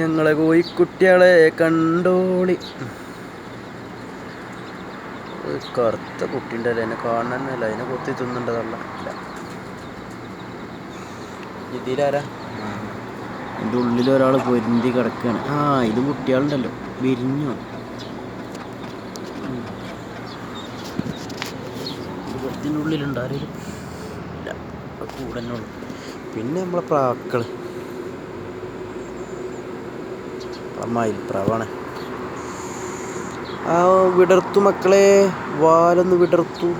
ഞങ്ങളെ കോഴിക്കുട്ടികളെ കണ്ടോളി. കറുത്ത കുട്ടിന്റെ അതിനെ കാണാനല്ല അതിനെ കൊത്തി തിന്നുണ്ടതല്ല ഇല്ല ഇതിലാരാ? ഉള്ളിൽ ഒരാൾ പൊരുന്തി കിടക്കുകയാണ് ആ ഇത് കുട്ടികളുണ്ടല്ലോ. വിരിഞ്ഞു ഇതിന്റെ ഉള്ളിലുണ്ട്? ആരെങ്കിലും കൂടെ തന്നെ ഉള്ളു. പിന്നെ നമ്മളെ പ്രാക്കൾ. മയിൽപ്രാവാണ് ആ വിടർത്തു മക്കളെ വാലൊന്ന് വിടർത്തു.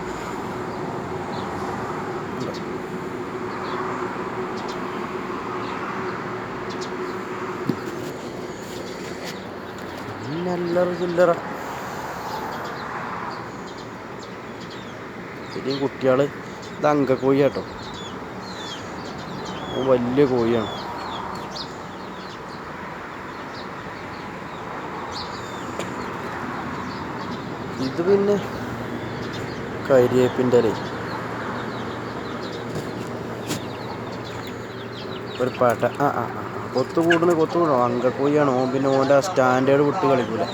നല്ലറ ചില്ലറ. ഇനിയും കുട്ടികൾ ഇത് അങ്കക്കോഴി കേട്ടോ വലിയ കോഴിയാണ്. ഇത് പിന്നെ കരിയേപ്പിന്റെ അല്ലേ ഒരു പാട്ട. ആ ആ ആ കൊത്തു കൂടുന്നു കൊത്തു കൂടണം അങ്കക്കോഴിയാണ് ഓൻ പിന്നെ ഓന്റെ ആ സ്റ്റാൻഡേർഡ് വിട്ട് കളിക്കൂല.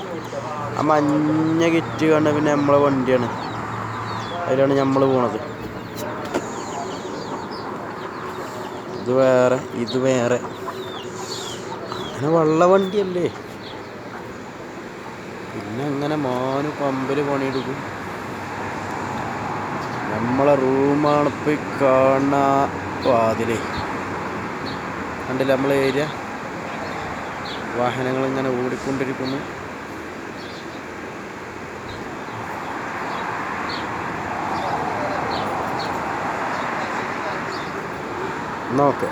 ആ മഞ്ഞ കിറ്റ് കണ്ട പിന്നെ നമ്മളെ വണ്ടിയാണ്. അതിലാണ് നമ്മൾ പോണത്. ഇത് വേറെ ഇത് വേറെ. അങ്ങനെ വള്ളവണ്ടിയല്ലേ പിന്നെ അങ്ങനെ മാനു പമ്പിൽ പണിയെടുക്കും. നമ്മളെ റൂമാണ് ഇപ്പം ഈ കാണുന്ന വാതിലേ. കണ്ടില്ല നമ്മളെ ഏരിയ? വാഹനങ്ങൾ ഇങ്ങനെ ഓടിക്കൊണ്ടിരിക്കുന്നു. നോക്കെ.